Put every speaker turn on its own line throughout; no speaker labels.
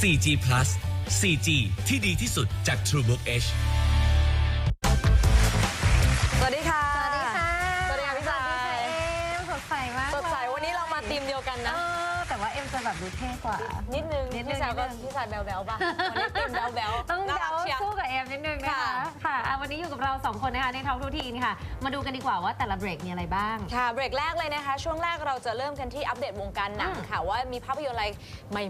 4G Plus 4G ที่ดีที่สุดจาก TrueBook H
สวัสดีค่ะ
แต่ว่าเอ็มจะแบบดูเท่กว่า
นิดนึง
นิดนึง
พี่สายก็
นิดนึง
พี่สายแบลแบลป่ะวันนี้ทีมแบลแบล
ต้อง
น่า
เดา
รักเชียร์
สู้กับเอ็มนิดนึงนะคะ
ค่ะ
ค่ะอะ วันนี้อยู่กับเราสองคนนะคะในท็อปทูทีนค่ะ มาดูกันดีกว่าว่าแต่ละเบรกมีอะไรบ้าง
ค่ะเบรกแรกเลยนะคะ ช่วงแรกเราจะเริ่มกันที่อัปเดตวงการหนัง
อืม
ค่ะ ว่ามีภาพยนตร์อะไร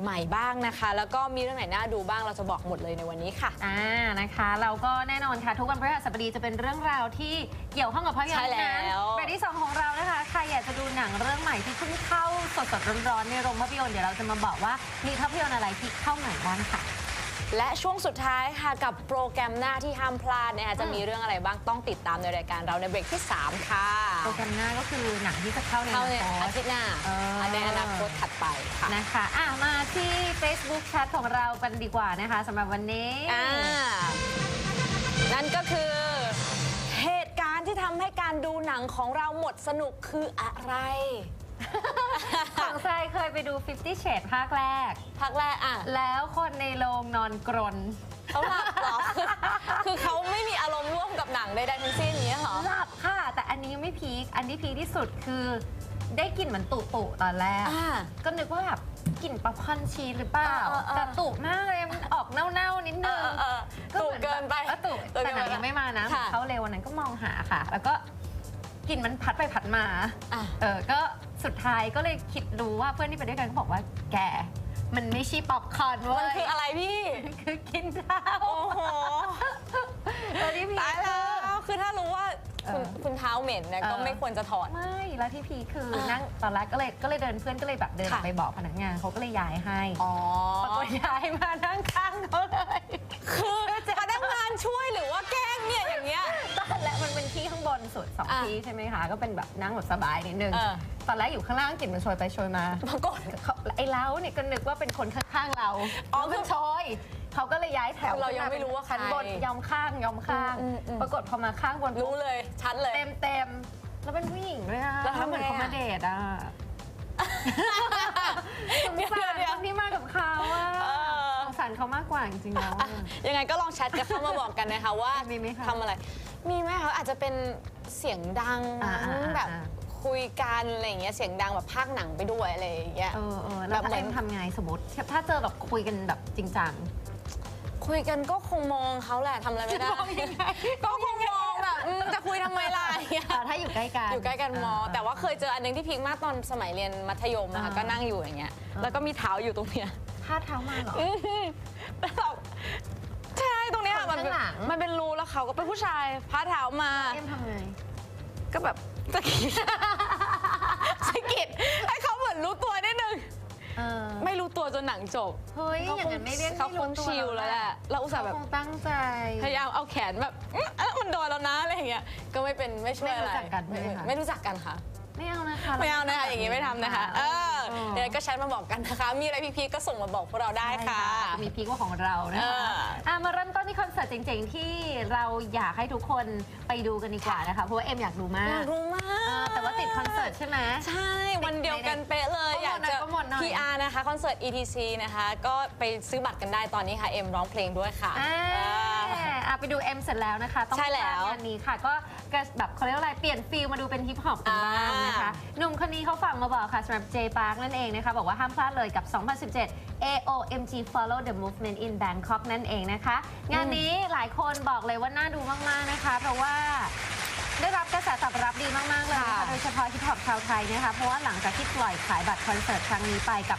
ใหม่ ๆ บ้างนะคะ แล้วก็มีเรื่องไหนน่าดูบ้างเราจะบอกหมดเลยในวันนี้ค่ะ
อ่านะคะ เราก็แน่นอนค่ะ ทุกวันพฤหัสบดีจะเป็นเรื่องราวที่เกี่ยวข้องกับภาพยนตร์
ใช่แล้ว
นั้นเบรกที่สองของเรานะคะ ใครอยากจะดูหนังเรื่องใหม่ที่เพิ่งเข้าสดๆร้อนๆในโรงภาพยนตร์เดี๋ยวเราจะมาบอกว่ามีภาพยนตร์อะไรที่เข้าใหม่บ้างค่ะ
และช่วงสุดท้ายค่ะกับโปรแกรมหน้าที่ห้ามพลาดนะคะจะมีเรื่องอะไรบ้างต้องติดตามในรายการเราในเบรกที่ 3 ค่ะ
โปรแกรมหน้าก็คือหนังที่จะเข้าใน
เข้าใน
อนาค
อา
ต
ทิตย์หน้า
เอออั
ในอนาคตถัดไปค่ะ
นะคะอะมาที่ Facebook Chat ของเรากันดีกว่านะคะสำหรับวันนี้
อ่านั่นก็คือ ให้การดูหนังของเราหมดสนุกคืออะไร
ของทรายเคยไปดู Fifty Shades ภาคแรก
ภาคแรกอะ
แล้วคนในโรงนอนกรน
เขาหลับเหรอ คือเขาไม่มีอารมณ์ร่วมกับหนังใดๆทั้งสิ้นอย่างเงี้ยเหรอ
หลับค่ะ แต่อันนี้ไม่พีคอันที่พีคที่สุดคือ ได้กลิ่นเหมือนตุตุตอนแรก
อ่า
ก็นึกว่าแบบกลิ่นป๊อปคอร์นชีสหรือเปล่า
เออเออเออ
แต่ตุมากเลยมันออกเน่าๆนิด
เอ
นึง
อเออตู่เกินไป
เออตุ
ตู่
แต่
เกิน
หนัง
ไป
ยังไม่มานะ
ค่ะ
เขาเร็ววันนั้นก็มองหาค่ะ แล้วก็กลิ่นมันพัดไปพัดมา
อะ
เออก็สุดท้ายก็เลยคิดรู้ว่าเพื่อนที่ไปด้วยกันก็บอกว่า แก มันไม่ใช่ป๊อปคอร์นเว้
มัน
ย
คืออะไรพี่
มันคือกินข้าว
โอ้โห
เออที่พีค
ตายแล้ว คือถ้ารู้ว่า คุณ
เออ
คุณเท้าเหม็นเนี่ยก็
เออ
ไม่ควรจะถอด
ไม่แล้วที่พีคคือ
อะ
นั่งตอนแรกก็เลยก็เลยเดินเพื่อนก็เลยแบบเดิน
ค่ะ
ไปบอกพนักงานเขาก็เลยย้ายให้
อ๋อ
ปรากฏย้ายมานั่งข้างเขาเลย
คือพนักงานช่วยหรือว่าแกล้งเนี่ยอย่างเงี้ย
ตอนแรกมันเป็นที่ข้างบนสุดสอง
อะ
ที่ใช่ไหมคะก็เป็นแบบนั่งแบบสบายนิดนึง
เออ
ตอนแรกอยู่ข้างล่างกลิ่นมันโชยไปโชยมา
ปรากฏ
เขาไอ้เล้าเนี่ยก็นึกว่าเป็นคนข้างๆเรา
อ๋อ
แล้วมันโชย เขาก็เลยย้ายแถว
เรายังไม่รู้ว่าใคร
ชั้นบนยอมข้างยอมข้าง
อืมอืม
ปรากฏพอมาข้างบน
รู้เลยชัดเลย
เต็มเต็มๆแล้วเป็นผู้หญิงด้วยอะ
แล้วทำไงอะ
เหมือนเขามาเดทอะสง
เดี๋ยว
สาร
เดี๋ยว
คนที่มากับเขาอะ
เออ
สงสารเขามากกว่าจริงๆแล้วอะ
ยังไงก็ลองแชทกันเข้ามาบอกกันนะคะว่า
มีไหมคะ
ทำอะไร มีไหมคะอาจจะเป็นเสียงดัง
อ่าอ่าอ่า
แบบคุยกันอะไรอย่างเงี้ยเสียงดังแบบภาคหนังไปด้วยอะไรอย่างเงี้ย
เออเออแล้ว
แบบเหมื
เอ็
อน
มทำไงสมมติถ้าเจอแบบคุยกันแบบจริงจัง
คุยกันก็คงมองเขาแหละทำอะไรไม่ได้
มองยังไง
ก็คงมองแบบอืมจะคุยทำไมล่ะอย่างเงี้ย
อ่าถ้าอยู่ใกล้กัน
อยู่ใกล้กันมอ
เแต่
ว่าเคยเจออันหนึงที่พีคมากตอนสมัยเรียนมัธยมอะค่ะ
อ่า
ก็นั่งอยู่อย่างเงี้ย แล้วก็มีเท้าอยู่ตรงเนี้ย
ท่าเท้ามาเหรอ
อื้อหือแล้วแบบใช่ตรงเนี้ย
คน
มันเป็น
ข้างหลัง
มันเป็นรูแล้วเขาก็เป็นผู้ชายพาเท้ามา
เอ็มทำไง
ก็แบบสะกิด สะกิดให้เขาเหมือนรู้ตัวนิดนึง
เออ
ไม่รู้ตัวจนหนังจบ
เฮ้ย
เขา
อย่า
ค
ง
ง
นั้นไม่เรียก
เขาคงชิลแล้วแหละเราอุตส่าห์แบบ
คงตั้งใจ
พยายามเอาแขนแบบอื้อเอ๊ะมันโดนแล้วนะอะไรอย่างเงี้ย ก็ไม่เป็นไม่ช่วยอะไร
ไม่รู้จักกันใช่ไหมคะ
ไม่รู้จักกันค่ะ
ไม่เอานะคะ
ไม่เอานะคะอย่างงี้ไม่ทำนะคะ เออ
เออ
เดี๋ยวก็แชทมาบอกกันนะคะ มีอะไรพีคๆก็ส่งมาบอกพวกเราได้ค่ะ
มีพีกว่าของเรานะ
เอ
คะ
อ
อะ มาเริ่มต้นที่คอนเสิร์ตเจ๋งๆ ที่เราอยากให้ทุกคนไปดูกันดีกว่านะคะ เพราะว่าเอ็มอยากดูมา
อยาก กรู้มา
เออก แต่ว่าติดคอนเสิร์ตใช่ไหม
ใช่ วันเดียวกันเป๊ะเลย
โปรโมท
อยากจะ
หน่อยโปรโมทหน่อย
PR นะคะ คอนเสิร์ต ETC นะคะ ก็ไปซื้อบัตรกันได้ตอนนี้ค่ะ เอ็มร้องเพลงด้วยค่ะ
อ่า
เออ
อะไปดูเอ็มเสร็จแล้วนะคะ ต้อง
ใช่แล้ว
ไปตามงานนี้ค่ะ ก็ก็แบบเขาเรียกว่าอะไรเปลี่ยนฟิลมาดูเป็นฮิปฮอปกันบ้างนะคะหนุ่มคนนี้เขาฝากมาบอกค่ะสำหรับ J Park นั่นเองนะคะ บอกว่าห้ามพลาดเลยกับ 2017 AOMG Follow the Movement in Bangkok นั่นเองนะคะ งานนี้หลายคนบอกเลยว่าน่าดูมากๆนะคะ เพราะว่า ได้รับกระแสตอบรับดีมาก ๆ เลยนะคะ
ค่ะ
โดยเฉพาะฮิปฮอปชาวไทยนะคะ เพราะว่าหลังจากที่ปล่อยขายบัตรคอนเสิร์ตครั้งนี้ไปกับ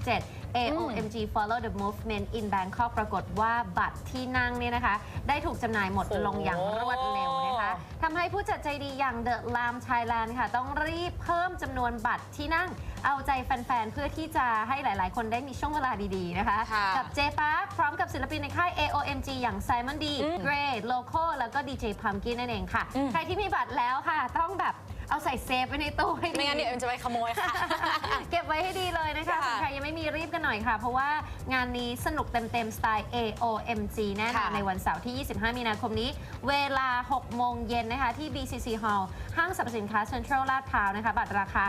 2017 AOMG Follow the Movement in Bangkok ปรากฏว่าบัตรที่นั่งเนี่ยนะคะ ได้ถูกจำหน่ายหมด
โอ้
ลงอย่างรวดเร็วนะคะทำให้ผู้จัดใจดีอย่าง The Lam Thailand ค่ะ ต้องรีบเพิ่มจำนวนบัตรที่นั่งเอาใจแฟน ๆ เพื่อที่จะให้หลาย ๆ คนได้มีช่วงเวลาดีๆ นะคะ
ค่ะ
กับ J Park พร้อมกับศิลปินในค่าย AOMG อย่าง Simon D
อืม
Gray Loco แล้วก็ DJ Pumpkin นั่นเองค่ะ
อืม
ใครที่มีบัตรแล้วค่ะ ต้องแบบ เอาใส่เซฟไว้ในตู้ให้ดี
ไม่งั้นเดี๋ยวเอ็มจะไปขโมยค่ะ
เก็บไว้ให้ดีเลยนะคะ
ค่ะ
ส่วนใครยังไม่มีรีบกันหน่อยค่ะ เพราะว่างานนี้สนุกเต็มๆ สไตล์ AOMG แน่นอน
ค่ะ
ในวันเสาร์ที่ 25 มีนาคมนี้ เวลา 6 โมงเย็นนะคะ ที่ BCC Hall ห้างสรรพสินค้า Central ลาดพร้าวนะคะ บัตรราคา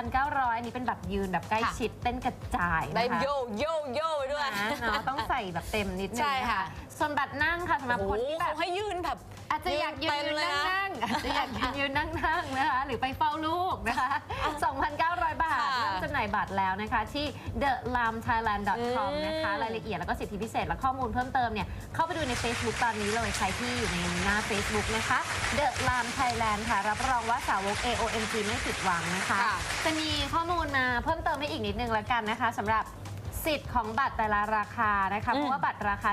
4,900อันนี้เป็นบัตรยืนแบบใกล้ชิดเต้นกระจาย
ได้
นะคะ
โยโยโย่ไปด้วย
นะเนาะต้องใส่แบบเต็มนิดนึง
ใช่
น
ค่ะ
ส่วนบัตรนั่งค่ะสำหรับ
โอ้โห
คนที่แบ
เขา
บ
ให้ยืนแบบ
อาจจะอยากยืน
เต็ม
ยืน
เลย
นั่ง
นะ
นั่งอาจจะอยากยืนยืนนั่งนั่งนะคะ หรือไปเฝ้าลูกนะคะ 2,900 บาท
ค่ะ
เริ่มจำหน่ายบัตรแล้วนะคะ ที่ the lam thailand com
อืม
นะคะ รายละเอียดแล้วก็สิทธิพิเศษ และข้อมูลเพิ่มเติมเนี่ย เข้าไปดูใน Facebook ตอนนี้เลยใครที่อยู่ในหน้า Facebook นะคะ the lam thailand ค่ะ รับรองว่าสาวก AOMG ไม่ผิดหวังนะคะ
ค่ะ
จะมีข้อมูลมาเพิ่มเติมให้อีกนิดนึงแล้วกันนะคะสำหรับ สิทธิ์ของบัตรแต่ละราคานะคะ
อืม
เพราะว่าบัตรราคา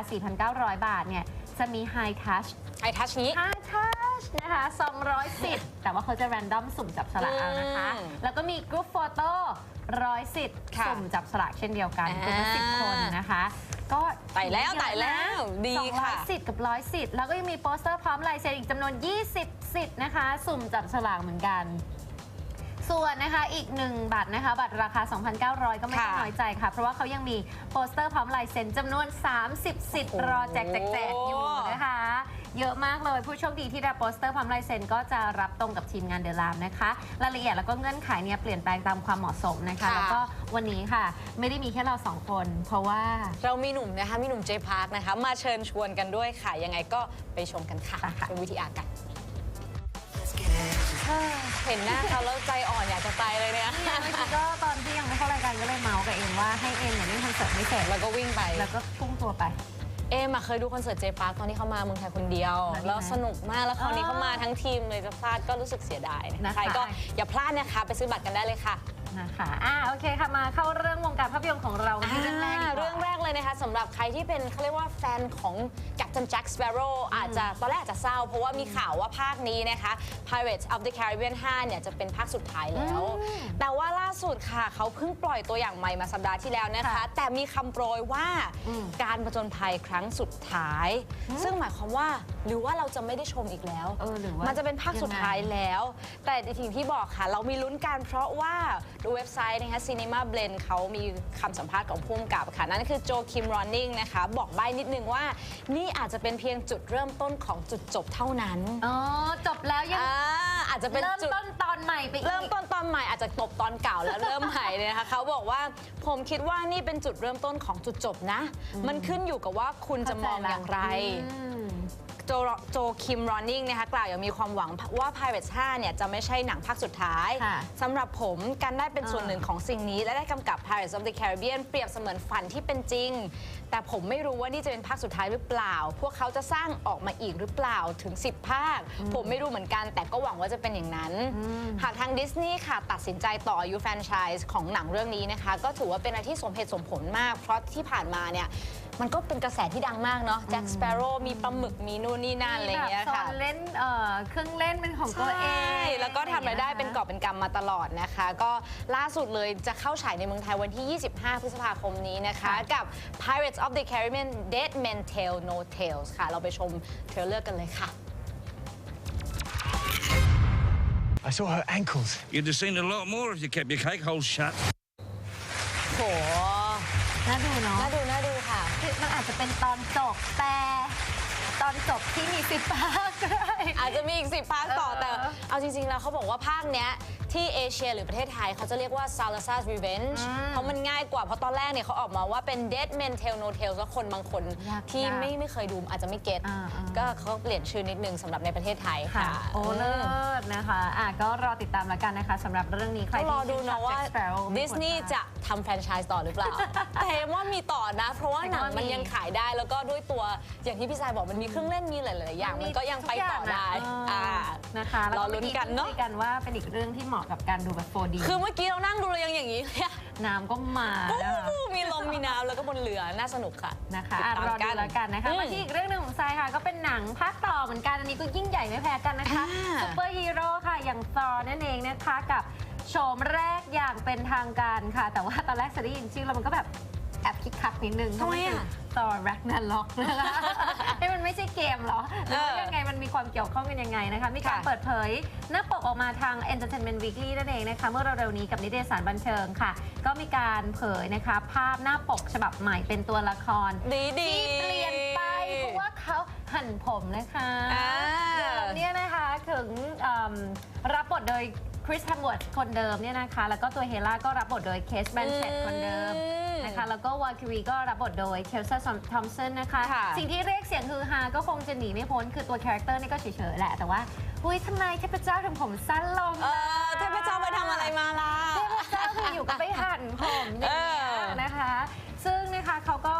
4,900 บาทเนี่ยจะมี High Touch
ไอทัชนี้
High Touch นะคะ200สิทธิ์แต่ว่าเขาจะ random สุ่มจับสลากเอานะคะ
อืม
แล้วก็มี Group Photo ร้อยสิทธิ์
ค่ะ
สุ่มจับสลากเช่นเดียวกัน
อ่า
คุณละสิบคนนะคะ ก็
ไต่แล้ว
เยอะนะ
ไต่แล้วดี
สองร้อย
ค่ะ
สิทธิ์กับร้อยสิทธิ์แล้วก็ยังมีโปสเตอร์พร้อมลายเซ็นอีกจำนวน 20 สิทธิ์นะคะ สุ่มจับสลากเหมือนกัน ส่วนนะคะอีกหนึ่งบัตรนะคะบัตรราคา 2,900 ก็ไม่ต้อง
ค่ะ
น้อยใจค่ะ เพราะว่าเขายังมีโปสเตอร์พร้อมลายเซ็นจำนวน 30 สิทธิ์
โอ้โห
รอแจกแจกแจกอยู่นะคะ เยอะมากเลยผู้โชคดีที่ได้โปสเตอร์พร้อมลายเซ็นก็จะรับตรงกับทีมงานเดลามนะคะรายละเอียดแล้วก็เงื่อนไขเนี่ยเปลี่ยนแปลงตามความเหมาะสมนะคะ
ค่ะ
แล้วก็วันนี้ค่ะ ไม่ได้มีแค่เราสองคน เพราะว่า
เรามีหนุ่มนะคะมีหนุ่มเจพาร์คนะคะมาเชิญชวนกันด้วยค่ะยังไงก็ไปชมกันค่ะ
ไปค่ะ
เป็นวิทยากัน เฮ้ยเห็นหน้าเขาแล้วใจอ่อนอยากจะไปเลยเนี่ย
เนี่ยเมื่อกี้ก็ตอนที่ยังไม่เข้ารายการก็เลยเมาส์กับเอ็มว่าให้เอ็มเนี่ยเล่นคอนเสิร์ตไม่เสร็จ
แล้วก็วิ่งไป
แล้วก็พุ่งตัวไป
เอ็มอะเคยดูคอนเสิร์ตเจปาร์คตอนที่เขามาเมืองไทยคนเดียว
แล้วดีไหม
แล้วสนุกมากแล้วคราวนี้
อ๋อ
เขามาทั้งทีมเลยจะพลาดก็รู้สึกเสียดายนะ
นะคะ
ใครก็อย่าพลาดนะคะไปซื้อบัตรกันได้เลยค่ะ
นะคะอ่าโอเคค่ะ มาเข้าเรื่องวงการภาพยนตร์ของเรากันที่เรื่องแรกดีกว่า
เรื่องแรกเลยนะคะสำหรับใครที่เป็นเขาเรียกว่าแฟนของกัปตันแจ็คสเปโร่อาจจะตอนแรกอาจจะเศร้า เพราะว่ามีข่าวว่าภาคนี้นะคะ Pirates of the Caribbean 5 เนี่ยจะเป็นภาคสุดท้ายแล้ว
อืม
แต่ว่าล่าสุดค่ะ เขาเพิ่งปล่อยตัวอย่างใหม่มาสัปดาห์ที่แล้วนะคะ
ค่ะ
แต่มีคำโปรยว่า
อืม
การผจญภัยครั้งสุดท้าย ซึ่งหมายความว่าหรือว่าเราจะไม่ได้ชมอีกแล้ว
เออหรือว่า
มันจะเป็นภาคสุดท้าย
ยังไง
แล้ว แต่ทีที่บอกค่ะ เรามีลุ้นกันเพราะว่าดูเว็บไซต์นะคะ Cinema Blend เขามีคำสัมภาษณ์ของผู้กำกับค่ะ นั่นคือโจคิมรอนนิงนะคะ บอกใบ้นิดนึงว่า นี่อาจจะเป็นเพียงจุดเริ่มต้นของจุดจบเท่านั้น
อ๋อจบแล้วยัง
อ่าอาจจะเป็น
เริ่ม
จุด
ต้นตอนใหม่ไปอีก
เริ่มต้นตอนใหม่อาจจะตบตอนเก่าแล้วเริ่มใหม่เลยนะคะเขาบอกว่าผมคิดว่านี่เป็นจุดเริ่มต้นของจุดจบนะ มันขึ้นอยู่กับว่าคุณจะมองอย่างไร
อืม
โจโจคิมรอนนิงนะคะกล่าวอย่างมีความหวังว่า Pirates 5 เนี่ยจะไม่ใช่หนังภาคสุดท้าย
ค่ะ
สำหรับผมการได้เป็นส่วน
อ่า
หนึ่งของสิ่งนี้ และได้กำกับ Pirates of the Caribbean เปรียบเสมือนฝันที่เป็นจริง แต่ผมไม่รู้ว่านี่จะเป็นภาคสุดท้ายหรือเปล่า พวกเขาจะสร้างออกมาอีกหรือเปล่าถึง 10 ภาค ผมไม่รู้เหมือนกัน แต่ก็หวังว่าจะเป็นอย่างนั้น หากทางดิสนีย์ค่ะตัดสินใจต่ออายุแฟรนไชส์ของหนังเรื่องนี้นะคะ ก็ถือว่าเป็นอะไรที่สมเหตุสมผลมาก เพราะที่ผ่านมาเนี่ย มันก็เป็นกระแสที่ดังมากเนาะแจ็คสเปโร่มีปลาหมึกมีนู่นนี่นั่นอะไรอย่างเงี้ย
มีแบบ
ค่ะ
โซนเล่นเอ่อเครื่องเล่นเป็นของตัวเอง
ใช่แล้วก็ทำรายได้เป็นกอบเป็นกำมาตลอดนะคะ ก็ล่าสุดเลยจะเข้าฉายในเมืองไทยวันที่ 25 พฤษภาคมนี้นะคะ
ค่ะ
กับ Pirates of the Caribbean Dead Men Tell No Tales ค่ะ เราไปชมเทรลเลอร์กันเลยค่ะ
I saw her ankles.
You'd have seen a lot more if you kept your cake hole shut.
โห
น่าดูเนาะ
น่าดูน่าดูค่ะ
คือ มันอาจจะเป็นตอนจบแต่ตอนจบที่มีสิบภาคก็ได้
อาจจะมีอีกสิภาคต่อ
เออ
แต่เอาจริงๆแล้วเขาบอกว่าภาคเนี้ยที่เอเชียหรือประเทศไทยเขาจะเรียกว่า Salazar's Revenge เพราะมันง่ายกว่าเพราะตอนแรกเนี่ยเขาออกมาว่าเป็น Dead Men Tell No Tales แล้วคนบางคน
ยาก
ที่
ยาก
ไม่ไม่เคยดูอาจจะไม่เก็ต
อ่าอ่า
ก็เขาเปลี่ยนชื่อนิดนึงสำหรับในประเทศไทย
ค่ะ
ค่ะ
โอ้เลิศนะคะอะก็รอติดตามแล้วกันนะคะสำหรับเรื่องนี้ใคร
ก็รอ
ที่
ดู
ชื่นช
นะ
อบ
ว่า
Jack Sparrow ไม่
ดิ
ควร
สนีย์
พลาด
จะทำแฟรนไชส์ต่อหรือเปล่า แต่เห็นว่ามีต่อนะ เพราะว่าหนังมันยังขายได้แล้วก็ด้วยตัวอย่างที่พี่สายบอกมันมีเครื่องเล่นมีหลาย ๆ อย่าง มันก็ยังไปต่อได้
ทุกอย่าง
อ่า
นะเออนะคะแล้ว
รอ
ก็
ลุ้
เมื่อนกี้
กันเนาะ
คุยกันว่าเป็นอีกเรื่องที่เหมาะกับการดูแบบ 4D
คือเมื่อกี้เรานั่งดูเรายังอย่างนี้เลยอะ
น้ำก็มานะคะ
ปุ๊บมีลมมีน้ำแล้วก็บนเรือน่าสนุกค่ะ
นะคะ
ติด
อะ
ตาม
รอดูแล้วกันนะคะ
อืม
มาที่อีกเรื่องหนึ่งของทรายค่ะ ก็เป็นหนังภาคต่อเหมือนกัน อันนี้ก็ยิ่งใหญ่ไม่แพ้กันนะคะ
อ่า
ซูเปอร์ฮีโร่ค่ะ อย่างซอนั่นเองนะคะกับโฉมแรกอย่างเป็นทางการค่ะ แต่ว่าตอนแรกจะได้ยินชื่อแล้วมันก็แบบ แอบคิกคักนิดนึง
ทำไมอะ
ต่อแร็กนาล็อกนะคะให้มันไม่ใช่เกมเหรอหรือว่า
เออ
ยังไงมันมีความเกี่ยวข้องกันยังไงนะคะ มีการ
ค่ะ
เปิดเผยหน้าปกออกมาทาง Entertainment Weekly นั่นเองนะคะ เมื่อเร็วๆนี้กับนิตยสารบันเทิงค่ะ ก็มีการเผยนะคะ ภาพหน้าปกฉบับใหม่เป็นตัวละคร
ดีดี
ที่เปลี่ยนไปเพราะว่าเขาหั่นผมนะคะ
อ่า
เดิมเนี่ยนะคะถึงเอิ่มรับบทโดยคริสแฮมเวิร์ดคนเดิมเนี่ยนะคะ แล้วก็ตัวเฮล่าก็รับบทโดยเคสแบนเชตคนเดิม
อืม
นะคะ แล้วก็วาคิรีก็รับบทโดยเทลซ่าทอมสันนะคะ
ค่ะ
สิ่งที่เรียกเสียงฮือฮาก็คงจะหนีไม่พ้น คือตัวคาแรคเตอร์นี่ก็เฉยๆแหละ แต่ว่าอุ้ยทำไมเทพเจ้าทำผมสั้นลง
เออเทพเจ้าไปทำอะไรมาล่ะ
เทพเจ้าคืออยู่กับไปหั่นผมอย่างเงี้ย
เออ
นะคะ ซึ่งนะคะเขาก็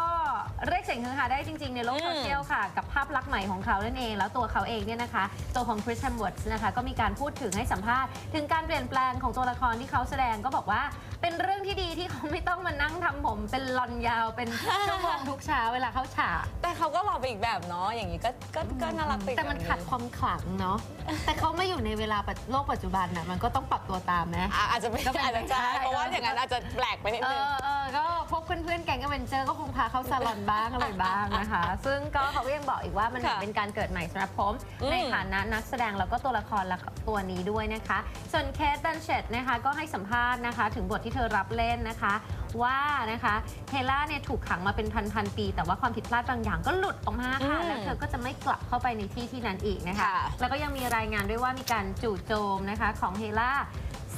เรียกเสียงฮือฮาได้จริง ๆ ในโลก
อืม
โซเชียลค่ะ กับภาพลักษณ์ใหม่ของเขานั่นเอง แล้วตัวเขาเองเนี่ยนะคะตัวของคริสแฮมเวิร์ดนะคะ ก็มีการพูดถึงให้สัมภาษณ์ ถึงการเปลี่ยนแปลงของตัวละครที่เขาแสดงก็บอกว่าเป็นเรื่องที่ดีที่เขาไม่ต้องมานั่งทำผม เป็นลอนยาวเป็นชั่วโมงทุกเช้าเวลาเข้าฉาก
แต่เขาก็หล่อไปอีกแบบเนาะอย่างนี้ก็ก็ก็น่ารักไปอีก
แต่มัน
บบ
ขัดความขลังเนาะแต่เขาไม่อยู่ในเวลาปัจโลกปัจจุบันน่ะมันก็ต้องปรับตัวตามนะ
อะอาจจะไม่
ก็เป็น
อาจจะใช่
ไปได้
เพราะว่าอย่างนั้นอาจจะแปลกไปนิด
เอ
นึง
อเออก็พบเพื่อนๆแก๊งอเวนเจอร์ก็คงพาเข้าซาลอนบ้างอะไรบ้างนะคะ ซึ่งก็เขาก็ยังบอกอีกว่ามันเหมือน
ค่ะ
เป็นการเกิดใหม่สำหรับผม
อืม
ในฐานะนักแสดงแล้วก็ตัวละครละตัวนี้ด้วยนะคะ ส่วนเคทบันเชตนะคะก็ให้สัมภาษณ์นะคะ ถึงบทที่เธอรับเล่นนะคะ ว่านะคะเฮล่าเนี่ยถูกขังมาเป็นพันๆปี แต่ว่าความผิดพลาดบางอย่างก็หลุดออกมาค่ะ
อืม
แล้วเธอก็จะไม่กลับเข้าไปในที่ที่นั้นอีกนะคะ
ค่ะ
แล้วก็ยังมีรายงานด้วยว่ามีการจู่โจมนะคะของเฮล่า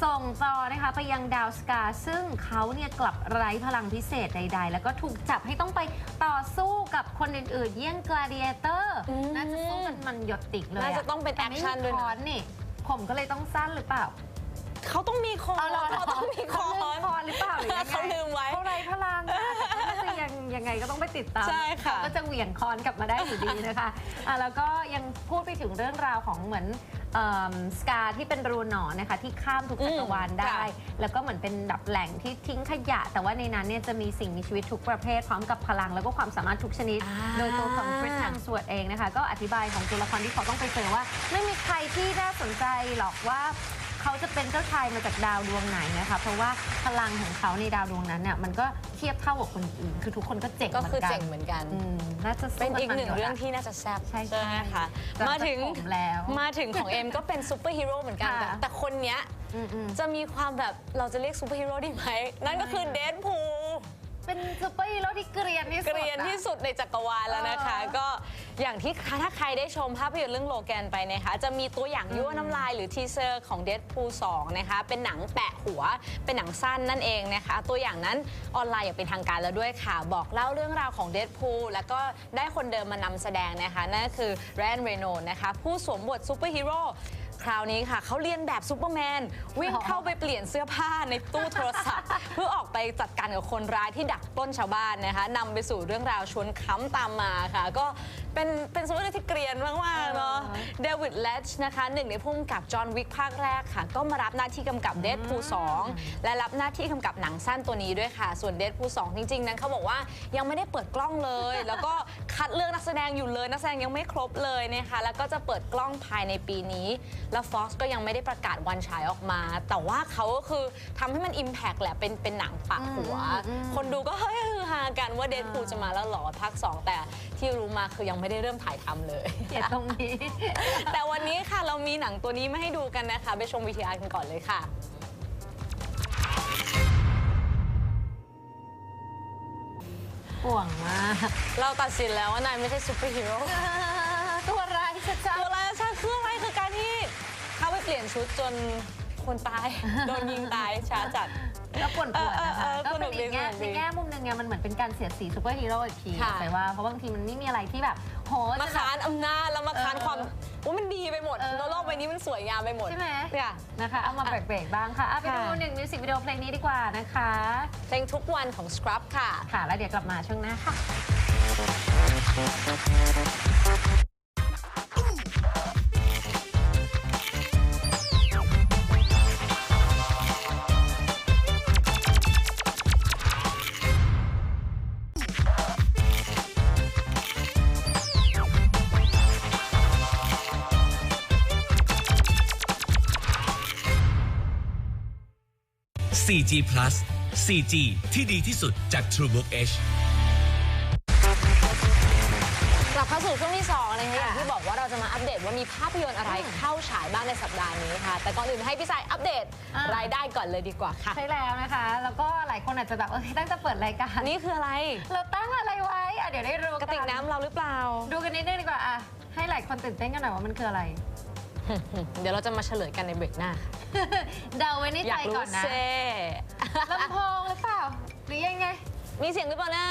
ส่งต่อนะคะไปยังดาวสกา ซึ่งเขาเนี่ยกลับไร้พลังพิเศษใด ๆ แล้วก็ถูกจับให้ต้องไปต่อสู้กับคนอื่นๆ เยี่ยงกลาดิเอเตอร์
อืม
น่าจะสู้กันมันหยดติกเลย
น่าจะต้องเป็น
แต่ไม่
แอคชั่น
มี
ด้วยนะ
คอนนี่ ผมก็เลยต้องสั้นหรือเปล่า
เขาต้องมีคอ
เอาเหรอ
เขาต้องมีคอ
เขาลืมคอนหรือเปล่าหรือยังไง
เขาลืมไว้
เขาไร้พลังอะแต่ก็น่าจะยังยังไงก็ต้องไปติดตาม
ใช่ค่ะ
เขาก็จะเหวี่ยงคอนกลับมาได้อยู่ดีนะคะอะแล้วก็ยังพูดไปถึงเรื่องราวของเหมือน สกาที่เป็นรูหนอนนะคะที่ข้ามทุกจักรวาล
อืม
ได้
ค่ะ
แล้วก็เหมือนเป็นดับแหล่งที่ทิ้งขยะ แต่ว่าในนั้นเนี่ยจะมีสิ่งมีชีวิตทุกประเภท พร้อมกับพลังแล้วก็ความสามารถทุกชนิด
อ่า
โดยตัวของคริสทัมสวดเองนะคะ ก็อธิบายของตัวละครที่เขาต้องไปเจอว่า ไม่มีใครที่น่าสนใจหรอกว่า เขาจะเป็นเจ้าชายมาจากดาวดวงไหนนะคะเพราะว่าพลังของเขาในดาวดวงนั้นเนี่ยมันก็เทียบเท่ากับคนอื่นคือทุกคนก็เจ๋ง
ก็
เหมื
คือ
อนกัน
เจ๋งเหมือนกัน
อืมน่าจะสู้
เป็นอีก
มั
หนึ่ง
ยู่
เรื่อง
ละ
ที่น่าจะแซ่บ
ใช่ใช่
ไหมคะ
หลังจาก
มาถึง
ผมแล้ว
มาถึงของเอ็มก็เป็นซูเปอร์ฮีโร่เหมือนกัน
ค่ะ
แต่แต่คนเนี้ย
อืมอืม
จะมีความแบบเราจะเรียกซูเปอร์ฮีโร่ดีไหม นั่นก็คือเดดพูล
เป็นซูเปอร์ฮีโร่ที่เกรียนที่สุด
เกรียนที่สุดในจักรวาลแล้วนะคะ
เออ
ก็อย่างที่ถ้าใครได้ชมภาพยนตร์เรื่องโลแกนไปนะคะ จะมีตัวอย่างยั่วน้ำลายหรือทีเซอร์ของ Deadpool 2นะคะเป็นหนังแปะหัว เป็นหนังสั้นนั่นเองนะคะ ตัวอย่างนั้นออนไลน์อย่างเป็นทางการแล้วด้วยค่ะ บอกเล่าเรื่องราวของ Deadpool แล้วก็ได้คนเดิมมานำแสดงนะคะนั่นก็คือแรนเรโนนะคะผู้สวมบทซูเปอร์ฮีโร่ คราวนี้ค่ะเขาเรียนแบบซูเปอร์แมนวิ่งเข้าไปเปลี่ยนเสื้อผ้าในตู้โทรศัพท์ เพื่อออกไปจัดการกับคนร้ายที่ดักปล้นชาวบ้านนะคะนำไปสู่เรื่องราวชวนค้ำตามมาค่ะ ก็เป็นเป็นซูเปอร์ฮีโร่ที่เกรียนมากๆเนาะเดวิดเลชนะคะหนึ่งในผู้กำกับจอห์นวิกภาคแรกค่ะ ก็มารับหน้าที่กำกับเด p พู2และรับหน้าที่กำกับหนังสั้นตัวนี้ด้วยค่ะ ส่วนเด p พู2จริงๆ นั้นเขาบอกว่ายังไม่ได้เปิดกล้องเลย แล้วก็คัดเลือกนักแสดงอยู่เลยนักแสดงยังไม่ครบเลยนะคะแล้วก็จะเปิดกล้องภายในปีนี้แล้ว Fox ก็ยังไม่ได้ประกาศวันฉายออกมา แต่ว่าเขาก็คือทำให้มัน Impact แหละเป็นเป็นหนังปะหัว คนดูก็เฮ้ยฮือฮากันว่าเด p พูจะมาแล้วเหรอภาค2 แต่ที่รู้มาคือยังไม่ได้เริ่มถ่ายทำเลย
เกลียดตรงนี้
แต่วันนี้ค่ะเรามีหนังตัวนี้มาให้ดูกันนะคะ ไปชม VTR กันก่อนเลยค่ะ
ห่วงมาก
เราตัดสินแล้วว่านายไม่ใช่ซูเปอร์ฮีโร่
ตัวร้ายชัด
ตัวอะไรชาคื ลี่ยนชุดจนคนตาย โดนยิงตายช้าจัด
ๆก็ป่วนๆนะคะ
เออเออเออ
ก็เป็นอีกแง่
สนุกดี
ในแง่มุมหนึ่งไงมันเหมือนเป็นการเสียดสีซูเปอร์ฮีโร่อีกที
ค่ะ
ไปว่าเพราะบางทีมันไม่มีอะไรที่แบบโห
มา
จะแบบ
ค้านอำนาจแล้วมาค้าน
เออ
ความว่ามันดีไปหมด
เออ
แล้วโลกใบนี้มันสวยงามไปหมด
ใช่ไหม
เนี่ย
นะคะ เอามาเบรกๆบ้างค่ะอะไปดู
ค่ะ
หนึ่งมิวสิกวิดีโอเพลงนี้ดีกว่านะคะ
เพลงทุกวันของ Scrub ค่ะ
ค่ะ แล้วเดี๋ยวกลับมาช่วงหน้าค่ะ
4G Plus 4G ที่ดีที่สุดจาก TrueBook H
กลับเข้าสู่ช่วงที่2นะคะอย่างที่บอกว่าเราจะมาอัปเดตว่ามีภาพยนตร์อะไรเข้าฉายบ้างในสัปดาห์นี้ค่ะ แต่ก่อนอื่นให้พี่สายอัปเดต
อ่ารา
ยได้ก่อนเลยดีกว่าค่ะ
ใช่แล้วนะคะ แล้วก็หลายคนอาจจะแบบเออตั้งแต่เปิดรายการ
นี่คืออะไร
เราตั้งอะไรไว้อะเดี๋ยวได้รู้
กระติกน้ำเราหรือเปล่า
ดูกันนิดนึงดีกว่าอะให้หลายคนตื่นเต้นกันหน่อยว่ามันคืออะไร
เดี๋ยวเราจะมาเฉลยกันในเบรกหน้าค่ะ
เดาไว้ใน
อ
ใจ
ยากรู้
ก่อนนะ
เซ
ลำโพงหรือเปล่า หรือยังไง
มีเสียงหรือเปล่านะ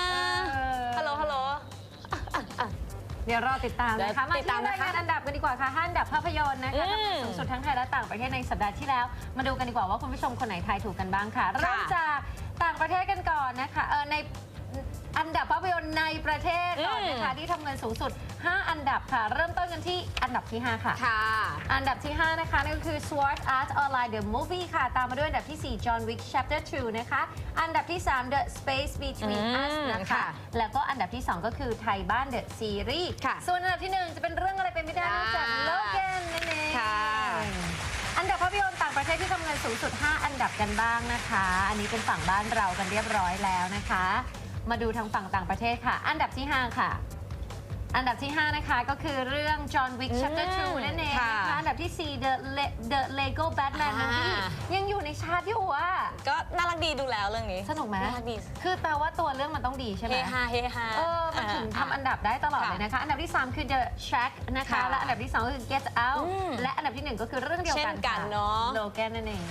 เออ
ฮัลโหลฮัลโหล
เดี๋ยวรอติดตาม
เดี๋
นะ
ยว
คะมา
ติดตาม
ที่
นะคะ
รายงานอันดับกันดีกว่าค่ะห้าอันดับภาพยนตร์นะคะ
อืม
ทำเงินสูงสุดทั้งไทยและต่างประเทศในสัปดาห์ที่แล้ว มาดูกันดีกว่าว่าคุณผู้ชมคนไหนทายถูกกันบ้างค่ะ เริ่มจากต่างประเทศกันก่อนนะคะ เออใน อันดับภาพยนตร์ในประเทศก่อนนะคะที่ทำเงินสูงสุด 5 อันดับค่ะ เริ่มต้นกันที่อันดับที่ 5 ค่ะ
ค่ะ
อันดับที่ 5 นะคะนั่นก็คือ Sword Art Online The Movie ค่ะ ตามมาด้วยอันดับที่ 4 John Wick Chapter 2 นะคะ อันดับที่ 3 The Space Between
อืม
Us นะคะ
ค่ะ
แล้วก็อันดับที่ 2 ก็คือไทยบ้าน The Series
ค่ะ
ส่วนอันดับที่ 1 จะเป็นเรื่องอะไรเป็นไม่ได้นอกจาก
อ่า
Logan นั่นเอง
ค่ะ
อันดับภาพยนตร์ต่างประเทศที่ทำเงินสูงสุด 5 อันดับกันบ้างนะคะ อันนี้เป็นฝั่งบ้านเรากันเรียบร้อยแล้วนะคะ มาดูทางฝั่งต่างประเทศค่ะ อันดับที่ 5 ค่ะ อันดับที่ 5 นะคะก็คือเรื่อง John Wick Chapter
อืม
2 นั่นเอง
ค่ะ
นะคะอันดับที่ 4 The Le- The Lego Batman
อ่า
Movie ยังอยู่ในชาร์ตอยู่อะ
ก็น่ารักดีดูแล้วเรื่องนี้
สนุกไหม
น่ารักดี
คือแปลว่าตัวเรื่องมันต้องดีใช่ไห
เฮ
ม
ฮาเฮฮา
เออมันถึงทำอันดับได้ตลอด
ค่ะ
เลยนะคะ อันดับที่ 3 คือ The Shack นะคะ
ค่ะ
และอันดับที่2ก็คือ Get Out
อืม
และอันดับที่ 1 ก็คือเรื่องเดียวกัน
เช่นกันเนอะ
โลแกนนั่นเอง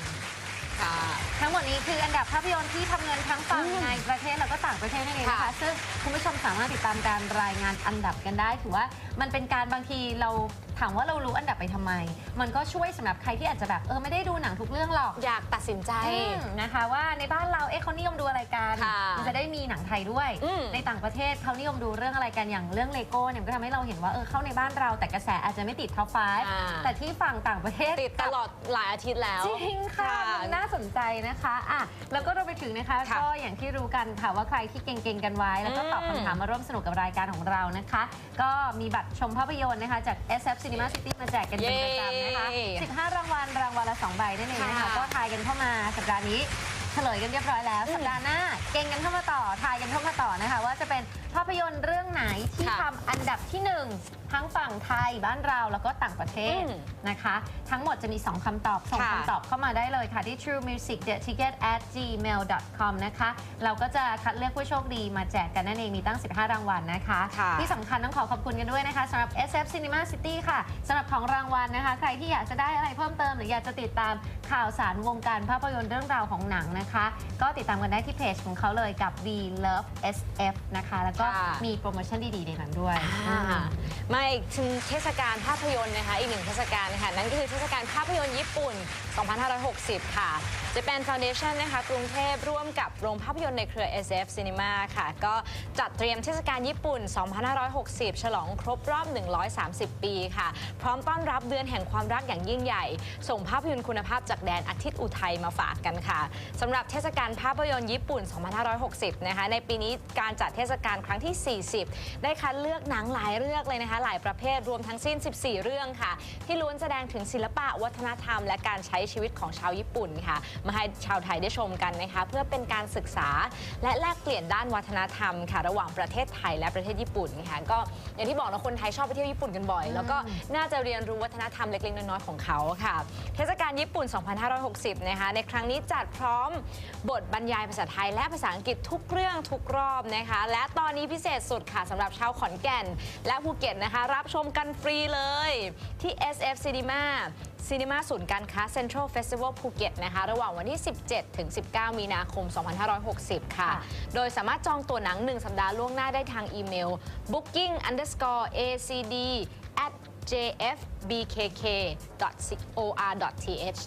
ค่ะ
ทั้งหมดนี้คืออันดับภาพยนตร์ที่ทำเงินทั้งฝั่ง
อืม
ในประเทศแล้วก็ต่างประเทศนั่นเองนะคะ
ค่ะ
ซึ่งคุณผู้ชมสามารถติดตามการรายงานอันดับกันได้ ถือว่ามันเป็นการบางทีเรา ถามว่าเรารู้อันดับไปทำไม มันก็ช่วยสำหรับใครที่อาจจะแบบเออไม่ได้ดูหนังทุกเรื่องหรอก
อยากตัดสินใจ
อืมนะคะว่าในบ้านเราเอ๊ะเขานิยมดูอะไรกัน
ค่ะ
มันจะได้มีหนังไทยด้วย
อืม
ในต่างประเทศเขานิยมดูเรื่องอะไรกันอย่างเรื่องเลโก้เนี่ยมันก็ทำให้เราเห็นว่าเออเข้าในบ้านเราแต่กระแสอาจจะไม่ติดท็อปไฟ
อ่า
แต่ที่ฝั่งต่างประเทศ
ติดตลอดหลายอาทิตย์แล้ว
จริงค่ะมันน่าสนใจนะคะอะแล้วก็รวมไปถึงนะคะ
ค่ะ
ก็อย่างที่รู้กันค่ะว่าใครที่เก่งๆกันไว้ แล้วก็ตอบ
อืม
คำถามมาร่วมสนุกกับรายการของเรานะคะ ก็มีบัตรชมภาพยนตร์นะคะจาก SF Cinema City มาแจกกันเป็นประจำนะคะ
เย้
15 รางวัลรางวัลละ 2 ใบนั่นเองนะคะ
ค่ะ
ก็ทายกันเข้ามาสัปดาห์นี้เฉลยกันเรียบร้อยแล้ว สัปดาห์หน้า เก่งกันเข้ามาต่อทายกันเข้ามาต่อนะคะ ว่าจะเป็นภาพยนตร์เรื่องไหนที่
ค่ะ
ทำอันดับที่หนึ่ง ทั้งฝั่งไทยบ้านเราแล้วก็ต่างประเทศ
อืม
นะคะ ทั้งหมดจะมี 2คำตอบ ส่ง
ค่ะ
คำตอบเข้ามาได้เลยค่ะ ที่ True Music The Ticket at gmail com นะคะ เราก็จะคัดเลือกผู้โชคดีมาแจกกันนั่นเองมีตั้ง 15 รางวัลนะคะ
ค่ะ
ที่สำคัญต้องขอขอบคุณกันด้วยนะคะสำหรับ SF Cinema City ค่ะสำหรับของรางวัลนะคะ ใครที่อยากจะได้อะไรเพิ่มเติม หรืออยากจะติดตามข่าวสารวงการภาพยนตร์เรื่องราวของหนังนะคะ ก็ติดตามกันได้ที่เพจของเขาเลยกับ We Love SF นะคะ แล้วก็
ค่ะ
มีโปรโมชั่นดีๆในนั้นด้วย
อ่ามาอีกถึงเทศกาลภาพยนตร์นะคะ อีกหนึ่งเทศกาลนะคะนั่นก็คือเทศกาลภาพยนตร์ญี่ปุ่น 2560 ค่ะ Japan Foundation นะคะกรุงเทพร่วมกับโรงภาพยนตร์ในเครือ SF Cinema ค่ะ ก็จัดเตรียมเทศกาลญี่ปุ่น 2560 ฉลองครบรอบ 130 ปีค่ะ พร้อมต้อนรับเดือนแห่งความรักอย่างยิ่งใหญ่ ส่งภาพยนตร์คุณภาพจากแดนอาทิตย์อุทัยมาฝากกันค่ะสำหรับเทศกาลภาพยนตร์ญี่ปุ่น 2560 นะคะในปีนี้การจัดเทศกาลครั้งที่ 40 ได้คัดเลือกหนังหลายเรื่องเลยนะคะลายประเภทรวมทั้งสิ้น 14 เรื่องค่ะ ที่ล้วนแสดงถึงศิลปะวัฒนธรรม และการใช้ชีวิตของชาวญี่ปุ่นค่ะ มาให้ชาวไทยได้ชมกันนะคะ เพื่อเป็นการศึกษาและแลกเปลี่ยนด้านวัฒนธรรมค่ะ ระหว่างประเทศไทยและประเทศญี่ปุ่นค่ะก็อย่างที่บอกนะคนไทยชอบไปเที่ยวญี่ปุ่นกันบ่อย แล้วก็น่าจะเรียนรู้วัฒนธรรมเล็กๆน้อยๆของเขาค่ะ เทศกาลญี่ปุ่น 2560 นะคะ ในครั้งนี้จัดพร้อมบทบรรยายภาษาไทยและภาษาอังกฤษทุกเรื่องทุกรอบนะคะ และตอนนี้พิเศษสุดค่ะสำหรับชาวขอนแก่น และภูเก็ตนะคะรับชมกันฟรีเลย ที่ SF Cinema ซีนีมาศูนย์การค้า Central Festival ภูเก็ตนะคะระหว่างวันที่ 17 ถึง 19 มีนาคม 2560 ค่ะ
ค่ะ
โดยสามารถจองตั๋วหนัง 1 สัปดาห์ล่วงหน้าได้ทางอีเมล booking underscore acd at jfbkk.or.th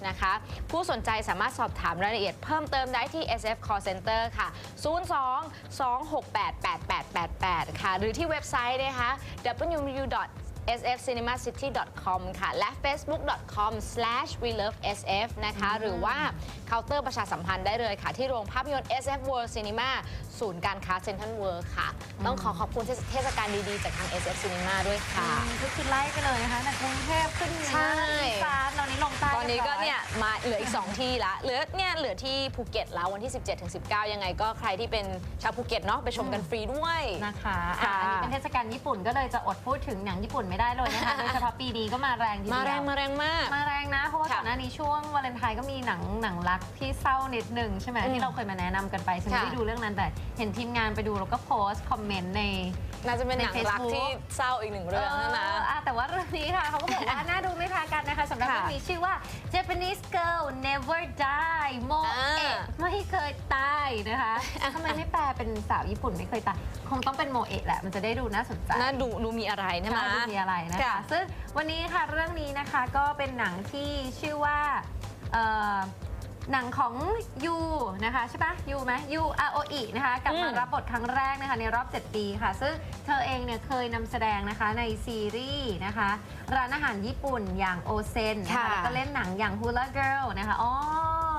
นะคะ ผู้สนใจสามารถสอบถามรายละเอียดเพิ่มเติมได้ที่ SF Call Center ค่ะ 02 268 8888 ค่ะ หรือที่เว็บไซต์นะคะ www sfcinemacity.com ค่ะ และ facebook.com/welovesf นะคะ หรือว่าเคาน์เตอร์ประชาสัมพันธ์ได้เลยค่ะ ที่โรงภาพยนตร์ SF World Cinema ศูนย์การค้า Central World ค่ะ ต้องขอขอบคุณเทศกาลดีๆ จากทาง SF Cinema ด้วยค่ะ
ก็คือไล่ไปเลยนะคะจากกรุงเทพขึ้นเหนื
ใช่
ออีสานตอนนี้ลงองใต้
ตอนนี้ก็
รีบร้
เนี่ยมาเหลืออีก 2 ที่ละเหลือเนี่ยเหลือที่ภูเก็ตแล้ววันที่ 17ถึง19 ยังไงก็ใครที่เป็นชาวภูเก็ตเนาะไปชมกันฟรีด้วย
นะคะอะ
ค่ะ
อันนี้เป็นเทศกาลญี่ปุ่นก็เลยจะอดพูดถึงหนังญี่ปุ่นไม่ได้เลยนะคะ โดยเฉพาะปีนี้ก็มาแรงทีเดียว
มาแรงมาแรงมาก
มาแรงนะ เพราะว่า
ค่ะ
ก่อนหน้านี้ช่วงวาเลนไทน์ก็มีหนังหนังรักที่เศร้านิดหนึ่งใช่ไหม
อืม
ที่เราเคยมาแนะนำกันไปฉันไม่
ค่ะ
ได้ดูเรื่องนั้นแต่เห็นทีมงานไปดูแล้วก็โพสต์คอมเมนต์ใน
น่าจะเป็นหนัง
ใน
รัก
Facebook
ที่เศร้าอีกหนึ่งเรื่องนะนะ
เอออะแต่ ว่าเรื่องนี้ค่ะเขาก็บอกว่าน่าดูไม่แพ้กันนะคะสำหรับ
ค่ะ
เรื่องนี้ชื่อว่า Japanese Girl Never Die โมเอะ
อ่า
ไม่เคยตายนะคะทำไมไม่แปลเป็นสาวญี่ปุ่นไม่เคยตาย คงต้องเป็นโมเอะแหละ มันจะได้ดูน่าสนใจ
น่าดูดูมีอะไรนะ
ใช่
มะ
ดูมีอะไรนะคะ
ค่ะ
ซึ่งวันนี้ค่ะเรื่องนี้นะคะก็เป็นหนังที่ชื่อว่าเอ่อ หนังของยูนะคะใช่ปะยูไหมยูอาโออินะคะกลับมา
อืม
รับบทครั้งแรกนะคะในรอบ 7 ปีค่ะ ซึ่งเธอเองเนี่ยเคยนำแสดงนะคะในซีรีส์นะคะ ร้านอาหารญี่ปุ่นอย่างโอเซนนะคะ
ค่ะ
แล้วก็เล่นหนังอย่าง Hula Girl นะคะอ๋อ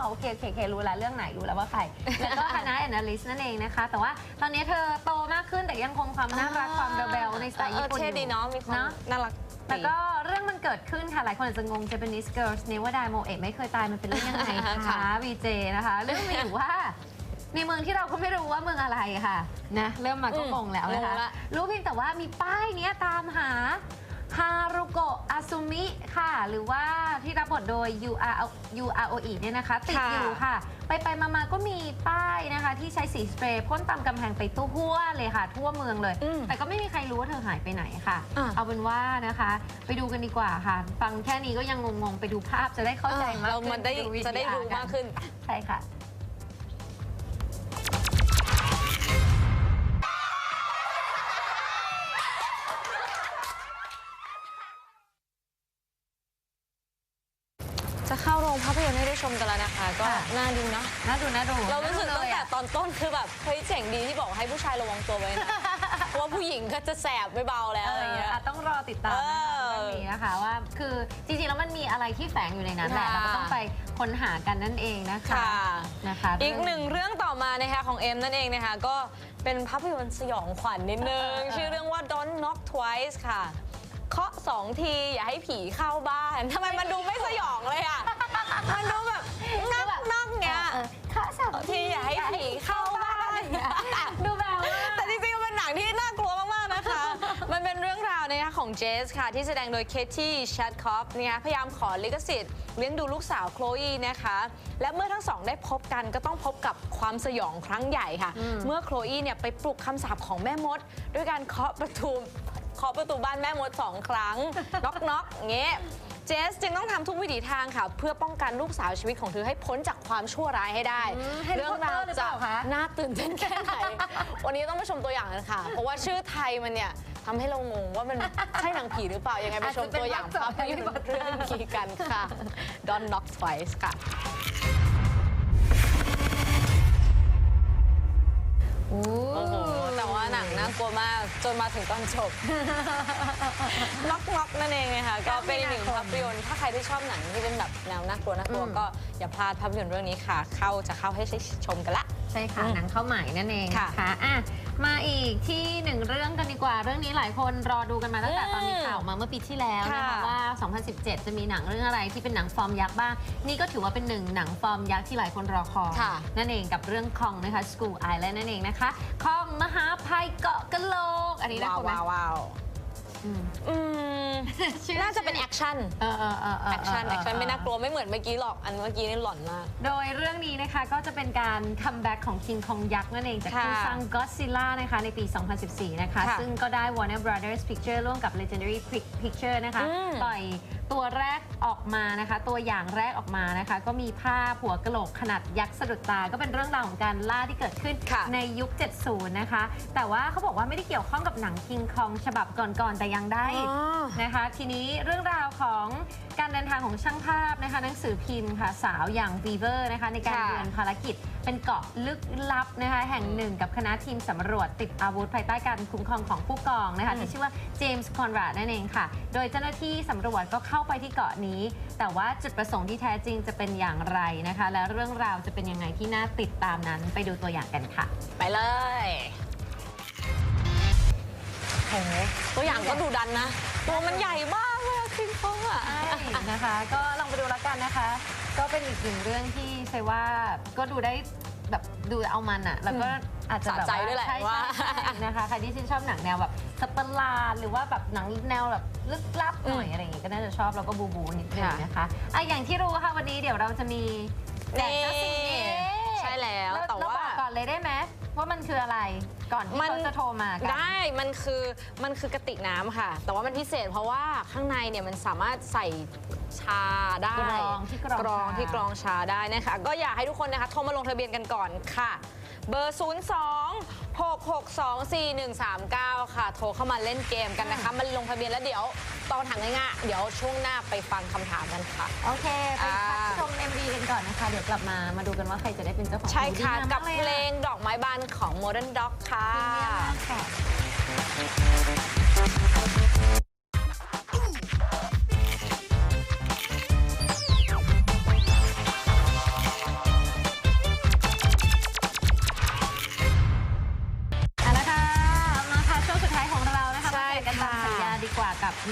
โอเคโอเคโอเครู้แล้วเรื่องไหนรู้แล้วว่าใครแล้วก็คณะแอนนาลิสนั่นเองนะคะ แต่ว่าตอนนี้เธอโตมากขึ้นแต่ยังคงความน่ารักความเบลๆในสไตล์ญี่ปุ่น
เออ
อยู่
เท่ดีเนาะมีความ
เนาะ
น่ารัก
แต่ก็เรื่องมันเกิดขึ้นค่ะ หลายคนอาจจะงง Japanese girls never die โมเอะไม่เคยตายมันเป็นเรื่องยังไงคะ
ค่ะ
วีเจนะคะ เรื่องมีอยู่ว่าในเมืองที่เราก็ไม่รู้ว่าเมืองอะไรค่ะนะเริ่มมาก็งงแล้วนะคะ
งงละ
รู้เพียงแต่ว่ามีป้ายเนี้ยตามหา ฮารุโกะอาซุมิค่ะ หรือว่าที่รับบทโดย U R U R O E เนี่ยนะคะ ติดอยู่ค่ะ ไปไปมามาก็มีป้ายนะคะ ที่ใช้สีสเปรย์พ่นตามกำแพงไปทั่วเลยค่ะ ทั่วเมืองเลย
อืม
แต่ก็ไม่มีใครรู้ว่าเธอหายไปไหนค่ะ
อะ
เอาเป็นว่านะคะ ไปดูกันดีกว่าค่ะ ฟังแค่นี้ก็ยังงงๆ ไปดูภาพจะได้เข้าใจมาก
เรา
ขึ้น
มันได้
ป
จะได้
VTR
ดูมากขึ้น
ใช่ค่ะ
จะ ดีที่บอกให้ผู้ชายระวังตัวไว้นะเพราะว่าผู้หญิงก็จะแสบไม่เบาแล้วอะไรเงี้ย
อะต้องรอติดตามนะคะ
เออ
เรื่องนี้นะคะว่า คือจริงๆแล้วมันมีอะไรที่แฝงอยู่ในนั้นแหละ
ค่ะ
เราก็ต้องไปค้นหากันนั่นเองนะคะ
ค่ะ
นะคะ
อีกหนึ่งเรื่องต่อมานะคะของเอ็มนั่นเองนะคะ ก็เป็นภาพยนตร์สยองขวัญนิดนึง ชื่อเรื่องว่า Don't Knock Twice ค่ะ เคาะสองทีอย่าให้ผีเข้าบ้านทำไมมันดูไม่สยองเลยอะ มันดูแบบนักนักเงี้ย
เออข้าสับ
ทีอย่าให้ผีเข้า บ้าน
ดูแบบว่า
แต่จริงๆมันเป็นหนังที่น่ากลัวมากๆนะคะ มันเป็นเรื่องราวนะคะของเจสค่ะ ที่แสดงโดยเคที่ชัดคอฟเนี่ยพยายามขอลิขสิทธิ์เลี้ยงดูลูกสาวโคลอีนะคะ และเมื่อทั้งสองได้พบกันก็ต้องพบกับความสยองครั้งใหญ่ค่ะ เมื่อโคลอีเนี่ยไปปลุกคำสาปของแม่มด ด้วยการเคาะประตูเคาะประตูบ้านแม่มดสองครั้ง น็อกน็อกๆอย่างเงี้ย เจสจึงต้องทำทุกวิถีทางค่ะ เพื่อป้องกันลูกสาวชีวิตของเธอให้พ้นจากความชั่วร้ายให้ได้
อืม Harry
เรื่องราว
Potter หรือเป
จะ
ล่าคะ
น่าตื่นเต้นแค่ไหน วันนี้ต้องไปชมตัวอย่างกันค่ะ เพราะว่าชื่อไทยมันเนี่ยทำให้เรางงว่ามันใช่หนังผีหรือเปล่า ยังไงไปชมตัวอย่างภาพยนตร์เรื่องนี้กันค่ะ Don't Knock Twice ค่ะ โอ้โหแต่ว่าหนั งน่ากลัวมากจนมาถึงตอนจบ น็อกน็อกนั่นเองนะคะก็เป็นอีกหนึ่งภาพยนตร์ถ้าใครที่ชอบหนังที่เป็นแบบแนวน่ากลัวน่ากลัว
อืม
ก็อย่าพลาดภาพยนตร์เรื่องนี้ค่ะ เข้าจะเข้าให้ชมกันละ
ใช่ค่ะ
อืม
หนังเข้าใหม่นั่นเอง
ค่ะ
นะคะอะมาอีกที่หนึ่งเรื่องกันดีกว่า เรื่องนี้หลายคนรอดูกันมาตั้งแต่
อืม
ตอนมีข่าวมาเมื่อปีที่แล้วนะคะ
ค่ะ
ว่า 2017 จะมีหนังเรื่องอะไรที่เป็นหนังฟอร์มยักษ์บ้าง นี่ก็ถือว่าเป็นหนึ่งหนังฟอร์มยักษ์ที่หลายคนรอคอย
ค่ะ
นั่นเองกับเรื่องคองนะคะ School Island นั่นเองนะคะคองมหาภัยเกาะกะโหลก อันนี้น่า
ว้ากว
ลัวไหม
ว้าวว้าว
อืม
อืม
ชื่อ
น่าจะเป็นแอคชั่น
เออเออเออเออ
แอคชั่น
เออ
แอคชั่นไม่น่ากลัวไม่เหมือนเมื่อกี้หรอก อันเมื่อกี้นี่หลอนมาก
โดยเรื่องนี้นะคะก็จะเป็นการคัมแบ็กของ King Kong ยักษ์นั่นเองจาก
ค่ะ
ผู้สร้าง Godzilla นะคะในปี 2014 นะคะ
ค่ะ
ซึ่งก็ได้ Warner Brothers Picture ร่วมกับ Legendary Picture นะคะ
อืม
ปล่อยตัวแรกออกมานะคะ ตัวอย่างแรกออกมานะคะ ก็มีภาพหัวกะโหลกขนาดยักษ์สะดุดตา ก็เป็นเรื่องราวของการล่าที่เกิดขึ้น
ค่ะ
ในยุค 70 นะคะ แต่ว่าเขาบอกว่าไม่ได้เกี่ยวข้องกับหนัง King Kong ฉบับก่อนๆ แต่ยังได้
อ๋อ
นะคะ ทีนี้เรื่องราวของการเดินทางของช่างภาพนะคะหนังสือพิมพ์ค่ะสาวอย่างวีเวอร์นะคะในการ
ค่ะ
เดินภารกิจเป็นเกาะลึกลับนะคะแห่งหนึ่งกับคณะทีมสำรวจติดอาวุธภายใต้การคุ้มครองของผู้กองนะคะที่ชื่อว่าเจมส์คอนราดนั่นเองค่ะ โดยเจ้าหน้าที่สำรวจก็เข้าไปที่เกาะนี้ แต่ว่าจุดประสงค์ที่แท้จริงจะเป็นอย่างไรนะคะ และเรื่องราวจะเป็นยังไงที่น่าติดตามนั้นไปดูตัวอย่างกันค่ะ
ไปเลย
ค
ตัวอย่างก็ดูดันนะ ตัวมันใหญ่มากเลยอะคิงคองอะ
ใช่นะคะ ก็ลองไปดูแล้วกันนะคะ ก็เป็นอีกหนึ่งเรื่องที่ใช่ว่าก็ดูได้แบบดูเอามันอะแล้วก็อาจจะแบบ
สะใจด้วยแหละ
ใช่
ว่า
ใช่ใช่นะคะใครที่ชื่นชอบหนังแนวแบบสัตว์ประหลาดหรือว่าแบบหนังแนวแบบลึกลับหน่อยอะไรอย่างงี้ก็น่าจะชอบแล้วก็บูบูนิดนึงนะคะอะอย่างที่รู้ค่ะวันนี้เดี๋ยวเราจะมีแจกเจ้าสิ่งนี้
ใช่แล้ว
แล้ว
แต่ว่า
เรบอกก่อนเลยได้ไหมว่ามันคืออะไรก่อนที่
มัน
เขาจะโทรมากัน
ได้มันคือมันคือกระติกน้ำค่ะ แต่ว่ามันพิเศษเพราะว่าข้างในเนี่ยมันสามารถใส่ชาได้
กรองที่กรอง
กรอง
ชา
ที่กรองชาได้นะคะ ก็อยากให้ทุกคนนะคะโทรมาลงทะเบียนกันก่อนค่ะ เบอร์ 0 2 6 6 2 4 1 3 9 ค่ะ โทรเข้ามาเล่นเกมกันนะคะ มันลงทะเบียนแล้วเดี๋ยวตอบคำถามง่ายๆเดี๋ยวช่วงหน้าไปฟังคำถามกันค่ะ
โอเค ไป
อ่า
พักชม MV กันก่อนนะคะ เดี๋ยวกลับมามาดูกันว่าใครจะได้เป็นเจ้าของ
ใช่ค่ะ
ดีงาม
กับ
มา
เพล
ย
งดอกไม้บานของ Modern Dog ค่ะ
อะพรีเมียมมากค่ะ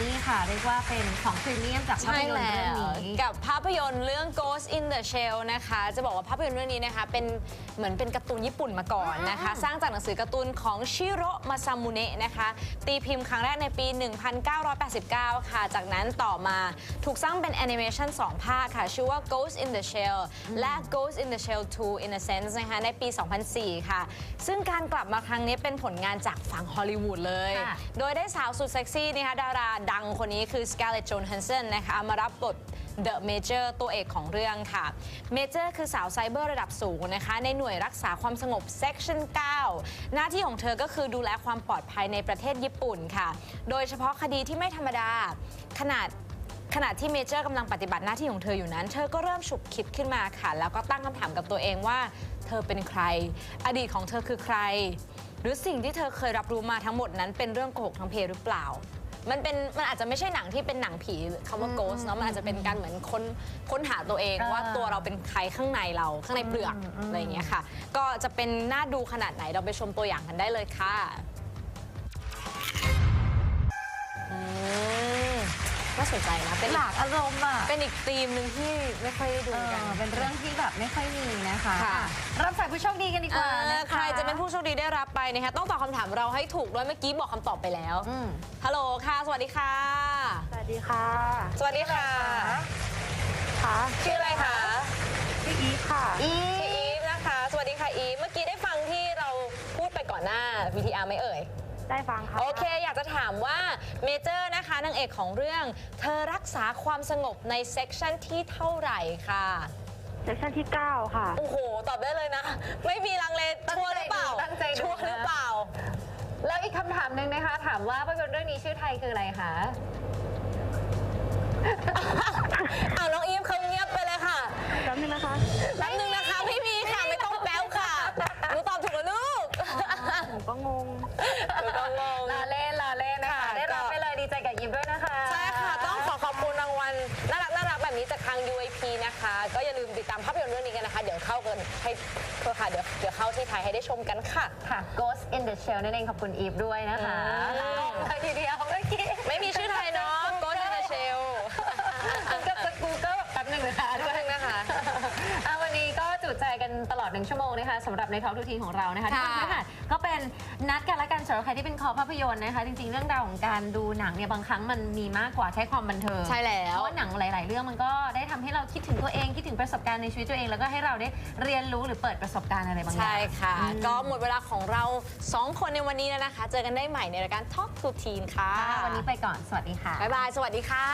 นี่ค่ะ เรียกว่าเป็นของพรีเมียมจากภาพ
ใช่
ยนตร์
แล้
เรื่อง
ว
นี้
กับภาพยนตร์เรื่อง Ghost in the Shell นะคะ จะบอกว่าภาพยนตร์เรื่องนี้นะคะ เป็นเหมือนเป็นการ์ตูนญี่ปุ่นมาก่อนนะคะ สร้างจากหนังสือการ์ตูนของชิโร่มาซามุเนะนะคะ ตีพิมพ์ครั้งแรกในปี 1989 ค่ะ จากนั้นต่อมาถูกสร้างเป็นแอนิเมชัน2ภาคค่ะ ชื่อว่า Ghost in the Shell และ Ghost in the Shell 2 Innocence นะคะในปี 2004 ค่ะ ซึ่งการกลับมาครั้งนี้เป็นผลงานจากฝั่งฮอลลีวูดเลย
ค่ะ
โดยได้สาวสุดเซ็กซี่นะคะดาราดังคนนี้คือ Scarlett Johansson นะคะมารับบท The Major ตัวเอกของเรื่องค่ะ Major คือสาวไซเบอร์ระดับสูงนะคะ ในหน่วยรักษาความสงบ Section 9 หน้าที่ของเธอก็คือดูแลความปลอดภัยในประเทศญี่ปุ่นค่ะ โดยเฉพาะคดีที่ไม่ธรรมดา ขนาดขณะที่เมเจอร์กำลังปฏิบัติหน้าที่ของเธออยู่นั้น เธอก็เริ่มฉุกคิดขึ้นมาค่ะ แล้วก็ตั้งคำถามกับตัวเองว่า เธอเป็นใคร อดีตของเธอคือใคร หรือสิ่งที่เธอเคยรับรู้มาทั้งหมดนั้นเป็นเรื่องโกหกทางเพหรือเปล่า มันเป็นมันอาจจะไม่ใช่หนังที่เป็นหนังผีคำว่า ghost เนาะมันอาจจะเป็นการเหมือนค้นค้นหาตัวเอง
อ่า
ว่าตัวเราเป็นใครข้างในเราข้างในเปลือกอะไรอย่างเงี้ยค่ะ ก็จะเป็นน่าดูขนาดไหนเราไปชมตัวอย่างกันได้เลยค่ะอืม น่าสนใจนะเป็น
หลากอารมณ์อะ
เป็นอีกธีมหนึ่งที่ไม่ค่อยได้ดู
เอ
กัน
อเป็นเรื่องที่แบบไม่ค่อยมีนะคะ
ค่ะ
อะรับสายผู้โชคดีกันดีกว่า
เอ่อ
นะคะ
ใครจะเป็นผู้โชคดีได้รับไปนะคะต้องตอบคำถามเราให้ถูกด้วยเมื่อกี้บอกคำตอบไปแล้ว
อืม
ฮัลโหลค่ะ สวัสดีค่ะ
สวัสดีค่ะ
สวัสดีค่ะ
ค่ะ
ชื่ออะไรคะ
พี่อีฟค่ะ
อี
ชื่ออีฟนะคะ สวัสดีค่ะอีฟเมื่อกี้ได้ฟังที่เราพูดไปก่อนหน้า VTR ไหม่เอ่ย
ได้ฟังค่ะ
โอเค อยากจะถามว่าเมเจอร์นะคะนางเอกของเรื่อง เธอรักษาความสงบในเซกชันที่เท่าไหร่ค่ะ
เซสชั่นที่ 9 ค่ะ
โอ้โห ตอบได้เลยนะ ไม่มีลังเลชัวร์หรือเปล่า
ตั้งใจดู
ชัวร์หรือเปล่า
แล้วอีกคำถามหนึ่งนะคะ ถามว่าภาพยนตร์เรื่องนี้ชื่อไทยคืออะไรคะ
เอาน้องอีฟเขาเงียบไปเลยค่ะ
แป๊บนึงนะคะ
แป๊บนึงนะคะไม่มีค่ะ ไม่ต้องแป๊วค่ะ หนูตอบถูกแล้วลูก
ผม ก็งง
หนูก็งง
ลาเล่นลาเล่นนะคะ
ค่ะ
ได้รับ
ก็
ไปเลยดีใจกับยิมด้วยนะคะ
ใช่ค่ะ ต้องขอขอบคุณรางวัลน่ารักน่ารักแบบนี้จากทาง UAP นะคะ ก็อย่าลืมติดตามภาพยนตร์เรื่องนี้กันนะคะ เดี๋ยวเข้ากันให้เพื่อค่ะเดี๋ยวเดี๋ยวเข้าที่ไทยให้ได้ชมกันค่ะ
ค่ะ Ghost in the Shell นั่นเองขอบคุณอีฟด้วยนะคะ
อืม
งงเลยทีเดียวเมื่อกี้
ไม่มีชื่อไทยเนาะ Ghost in the Shell
ถึงกับสกูเกิลแบบแป๊บหนึ่งนะคะ
แป๊บนึงนะคะ
อะวันนี้ก็จุใจกัน ตลอดหนึ่งชั่วโมงนะคะสำหรับในท้องทุกทีของเรานะคะทุก
ค่ะ
คนค่ะก็เป็นนัดกันและกันสำหรับใครที่เป็นคอภาพยนตร์นะคะ จริง ๆ เรื่องราวของการดูหนังเนี่ยบางครั้งมันมีมากกว่าแค่ความบันเทิง
ใช่แล้ว
เพราะว่าหนังหลาย ๆ เรื่องมันก็ได้ทำให้เราคิดถึงตัวเองคิดถึงประสบการณ์ในชีวิตตัวเอง แล้วก็ให้เราได้เรียนรู้หรือเปิดประสบการณ์อะไรบางอย่าง
ใช่ค่ะ
อืม
ก็หมดเวลาของเรา 2 คนในวันนี้แล้วนะคะ เจอกันได้ใหม่ในรายการ Talk to Teen ค่ะ
ค่ะวันนี้ไปก่อนสวัสดีค่ะ
บ๊ายบาย สวัสดีค่ะ